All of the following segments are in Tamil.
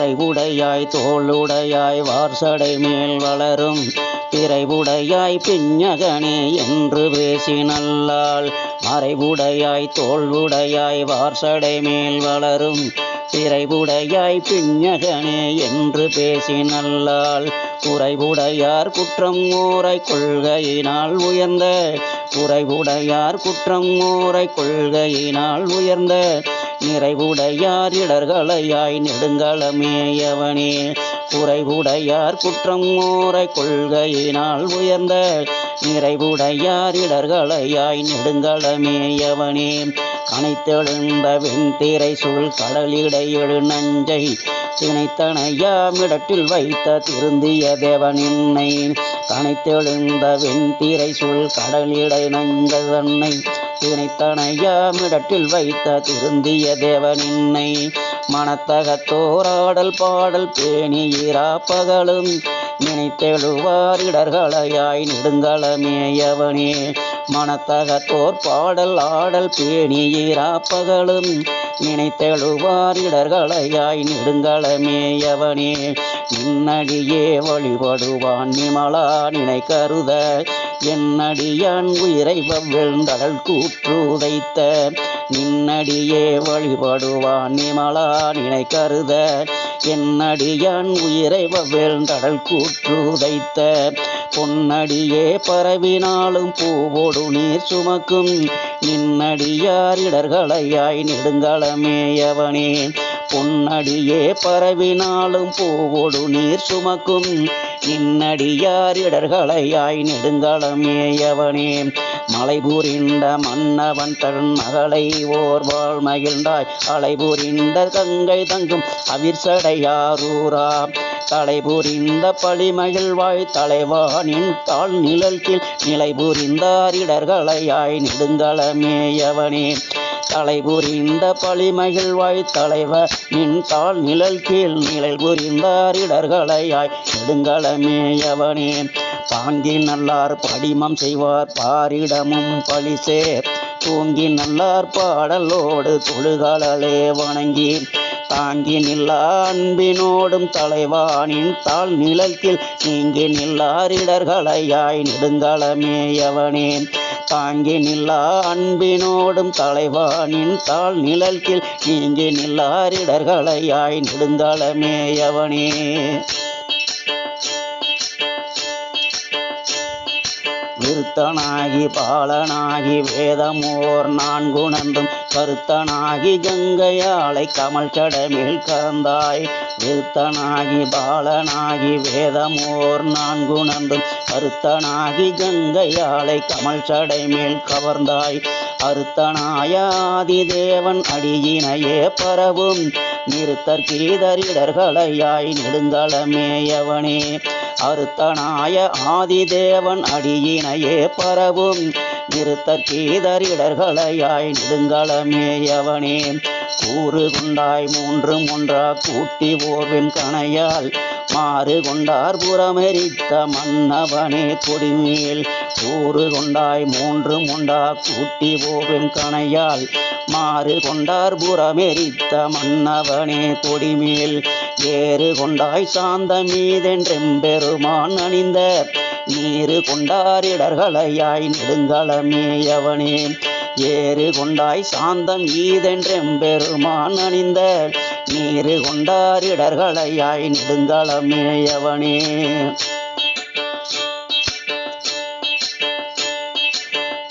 மறைவுடையாய் தோளுடையாய் வார்சடை மேல் வளரும் பிறைவுடையாய் பிஞகனே என்று பேசினல்லாள் மறைவுடையாய் தோல்வுடையாய் வார்சடை மேல் வளரும் பிறைவுடையாய் பிஞகனே என்று பேசினல்லாள் குறைவுடையார் குற்றம் ஊரை கொள்கையினால் உயர்ந்த குறைவுடையார் குற்றம் ஊரை கொள்கையினால் உயர்ந்த நிறைவுடையார் இடர்களையாய் நெடுங்களமேயவனே குறைவுடையார் குற்றம் ஊரை கொள்கையினால் உயர்ந்த நிறைவுடையார் இடர்களையாய் நெடுங்களமேயவனே கனைத்தெழுந்த வெண்திரை சூழ் கடலிடையெழு நஞ்சை திணைத்தனையாமிடத்தில் வைத்த திருந்திய தேவனின்னை கனைத்தெழுந்த வெண்திரை சுள் கடலிடை நஞ்ச தன்னை திணைத்தனையாமிடத்தில் வைத்த திருந்திய தேவனின்னை மனத்தகத்தோராடல் பாடல் பேணியிரா பகலும் நினைத்தெழுவார் இடர்களையாய் நெடுங்களமேயவனே மனத்தகத்தோர் பாடல் ஆடல் பேணியிரா பகலும் நினைத்தெழுவார் இடர்களையாய் நெடுங்களமேயவனே நின்னடியே வழிபடுவான் நிமலா நினை கருத என்னடியான் உயிரை வெவ்வேழ்ந்தடல் கூற்றுதைத்த. நின்னடியே வழிபடுவான் நிமலா நினை கருத என்னடியான் உயிரை வெவ்வேழ்ந்தடல் கூற்றுதைத்த. பொன்னடியே பரவினாலும் பூவோடு நீர் சுமக்கும். நின்னடியார் இடர்களையாய் நெடுங்களமேயவனே பொன்னடியே பரவினாலும் பூவோடு நீர் சுமக்கும். நின்னடியார் இடர்களையாய் நெடுங்களமேயவனே மலைபூரிந்த மன்னவன் தன் மகளை ஓர் வாழ் மகிழ்ந்தாய் அலைபுரிந்த கங்கை தங்கும் அவிர்சடையாரூரா. தலைபூரிந்த பழி பழிமகிழ்வாய் தலைவானின் தாழ் நிழல் கீழ் நிலை புரிந்தார் இடர்களையாய் நெடுங்களமேயவனே தலை புரிந்த பழிமகிழ்வாய் தலைவர் நின் தாள் நிழல் கீழ் நிழல் புரிந்தாரிடர்களையாய் நெடுங்கலமே நெடுங்களமேயவனே பாங்கி நல்லார் படிமம் செய்வார் பாரிடமும் பழிசேர் தூங்கி நல்லார் பாடலோடு தொழுகாலே வணங்கி தாங்கி நில்லா அன்பினோடும் தலைவானின் தாழ் நிழல்கில் நீங்கி நில்லாரிடர்களையாய் இடர்களையாய். நெடுங்களமேயவனே தாங்கி நில்லா அன்பினோடும் தலைவானின் தாழ் நிழல்கில் நீங்கி நில்லார் இடர்களையாய் விருத்தனாகி பாலனாகி வேதமோர் நான்குணர்ந்தும் கருத்தனாகி கங்கையாளை கமல் கடமில் கறந்தாய் விருத்தனாகி பாலனாகி வேதமோர் நான்கு நந்தும் கருத்தனாகி கங்கையாளை கமல் சடைமேல் கவர்ந்தாய். அருத்தனாயாதி தேவன் அடியினையே பரவும். நிறுத்தற்கீதரிடர்களையாய் நெடுங்களமேயவனே அருத்தனாய ஆதிதேவன் அடியினையே பரவும். நிறுத்தற்கீதரிடர்களையாய் நெடுங்களமேயவனே கூறு கொண்டாய் மூன்று மூன்றா கூட்டி ஓர்வின் கணையால் மாறு கொண்டார் புறமெரித்த மன்னவனே கொடிமேல். கூறு கொண்டாய் மூன்று முண்டா கூட்டி ஓர்வின் கணையால் மாறு கொண்டார் புறமெரித்த மன்னவனே கொடிமேல். ஏறு கொண்டாய் சாந்த மீதென்றெம்பெருமான் அணிந்த நீரு கொண்டாரிடர்களையாய் நெடுங்களமேயவனே ஏறு கொண்டாய் சாந்தம் ஈதென்றெம்பெருமான் அணிந்த நீரு கொண்டாரிடர்களையாய் நெடுங்களமேயவனே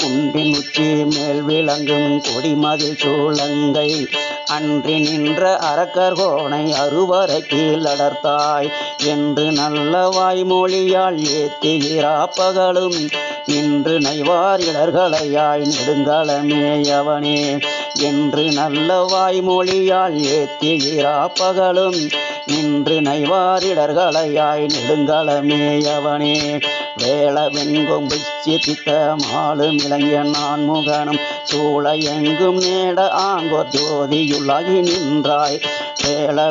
குன்றின் உச்சி மேல் விளங்கும் கொடிமதில் சூழங்கை அன்றி நின்ற அரக்கர் கோணை அறுவரை கீழ் அடர்த்தாய் என்று நல்ல வாய்மொழியால் ஏத்துகிறா பகலும் இன்று நைவார் இடர்களையாய் நெடுங்களமேயவனே என்று நல்ல வாய்மொழியால் ஏத்துகிறா பகலும் நின்று நைவாரிடர்களையாய் நெடுங்களமேயவனே வேள வெண்கொம்பு சித்தித்த மாலும் இளைய நான் முகனம் சூழ எங்கும் நேட ஆங்கோ ஜோதியுள்ளாகி நின்றாய். வேள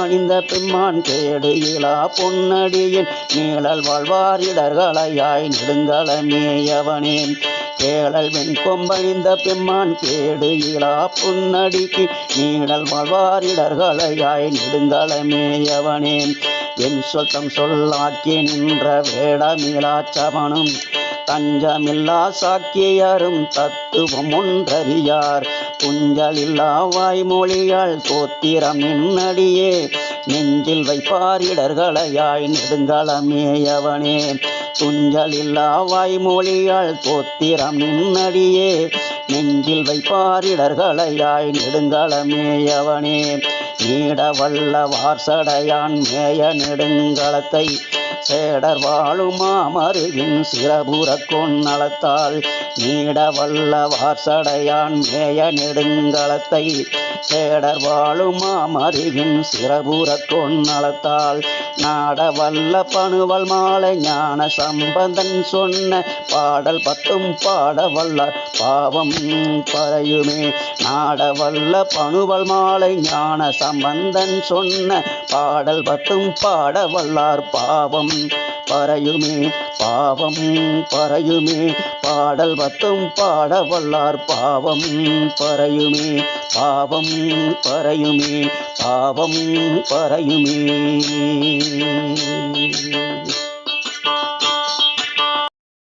அணிந்த பெம்மான் கேடு இலா பொன்னடியின் நீழல் வாழ்வாரிடர்களையாய் நெடுங்களமேயவனே கேளல் வெண்கொம்பணிந்த பெம்மான் கேடு இலா புன்னடிக்கு நீடல் வாழ்வாரிடர்களையாய் நெடுங்களமேயவனே என் சொல்தம் சொல்லாக்கி நின்ற வேடமிலா சமனும் தஞ்சமில்லா சாக்கியரும் தத்துவம் ஒன்றறியார். துஞ்சலில்லா வாய்மொழியால் சோத்திரம் நின்னடியே நெஞ்சில் வைப்பாரிடர்களையாய் நெடுங்களமேயவனே துஞ்சலில்லா வாய்மொழியால் தோத்திரம் நின்னடியே நெஞ்சில் வைப்பாரிடர்களையாய் நெடுங்களமேயவனே நீட வல்ல வார்சடையான் மேய நெடுங்களத்தை சேடர் வாழும் மாமருவின் சிறபுற கொன்னளத்தால் நீட வல்ல வாசடையான் மேய நெடுங்களத்தை சேடர் வாழும் மாமருவின் சிறபுற கொன்னளத்தால் நாட வல்ல பணுவல் மாலை ஞான சம்பந்தன் சொன்ன பாடல் பத்தும் பாட வல்ல பாவம் பறையுமே. நாட வல்ல பணுவல் மாலை ஞான சம்பந்தன் சொன்ன பாடல் பட்டும் பாட வல்லார் பாவம் பறையுமே பாவம் பறையுமே பாடல் பத்தும் பாட வல்லார் பாவம் பறையுமே பாவம் பறையுமே பாவம் பறையுமே.